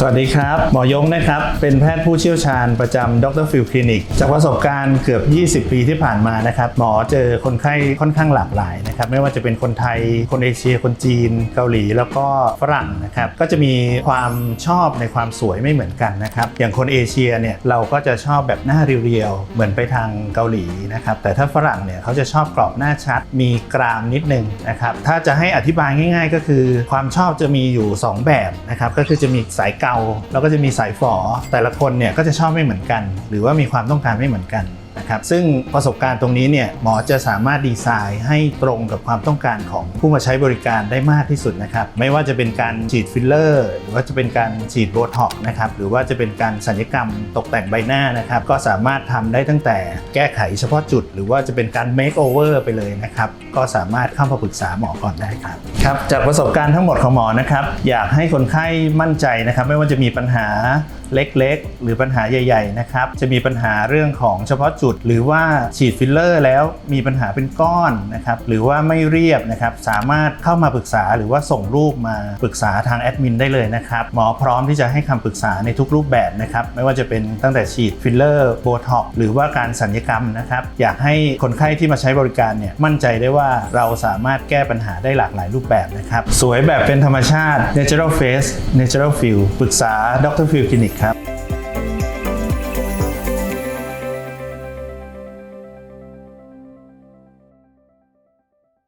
สวัสดีครับ หมอยงนะครับ เป็นแพทย์ผู้เชี่ยวชาญประจำดรฟิลคลินิก จากประสบการณ์เกือบ 20 ปีที่ผ่านมานะครับ หมอเจอคนไข้ค่อนข้างหลากหลายนะครับ ไม่ว่าจะเป็นคนไทย คนเอเชีย คนจีน เกาหลี แล้วก็ฝรั่งนะครับ ก็จะมีความชอบในความสวยไม่เหมือนกันนะครับ อย่างคนเอเชียเนี่ย เราก็จะชอบแบบหน้าเรียวๆ เหมือนไปทางเกาหลีนะครับ แต่ถ้าฝรั่งเนี่ยเขาจะชอบกรอบหน้าชัด มีกรามนิดนึงนะครับ ถ้าจะให้อธิบายง่าย ๆ ก็คือ ความชอบจะมีอยู่ 2 แบบนะครับ ก็คือจะมีสายเกาแล้วก็จะมีสายฝอแต่ละคนเนี่ยก็จะชอบไม่เหมือนกัน หรือว่ามีความต้องการไม่เหมือนกัน นะครับซึ่งประสบการณ์ตรงนี้เนี่ยหมอจะสามารถดีไซน์ให้ตรงกับความต้องการของผู้มาใช้บริการได้มากที่สุดนะครับไม่ว่าจะเป็นการฉีดฟิลเลอร์หรือว่าจะเป็นการฉีดโบท็อกนะครับหรือว่าจะเป็นการสัญญกรรมตกแต่งใบหน้านะครับก็สามารถทำได้ตั้งแต่แก้ไขเฉพาะจุด หรือว่าจะเป็นการเมคโอเวอร์ไปเลยนะครับก็สามารถเข้ามาปรึกษาหมอก่อนได้ครับครับจากประสบการณ์ทั้งหมดของหมอนะครับอยากให้คนไข้มั่นใจนะครับไม่ว่าจะมีปัญหาเล็กๆ หรือปัญหาใหญ่ ๆ นะครับจะมีปัญหาเรื่องของเฉพาะจุดจุด หรือว่าฉีดฟิลเลอร์แล้วมีปัญหาเป็นก้อนนะครับหรือว่าไม่เรียบนะครับสามารถเข้ามาปรึกษาหรือว่าส่งรูปมาปรึกษาทางแอดมินได้เลยนะครับหมอพร้อมที่จะให้คำปรึกษาในทุกรูปแบบนะครับไม่ว่าจะเป็นตั้งแต่ฉีดฟิลเลอร์โบท็อกหรือว่าการสัญญกรรมนะครับอยากให้คนไข้ที่มาใช้บริการเนี่ยมั่นใจได้ว่าเราสามารถแก้ปัญหาได้หลากหลายรูปแบบนะครับสวยแบบเป็นธรรมชาติ natural face natural feel ปรึกษาดรฟิลคลินิกครับ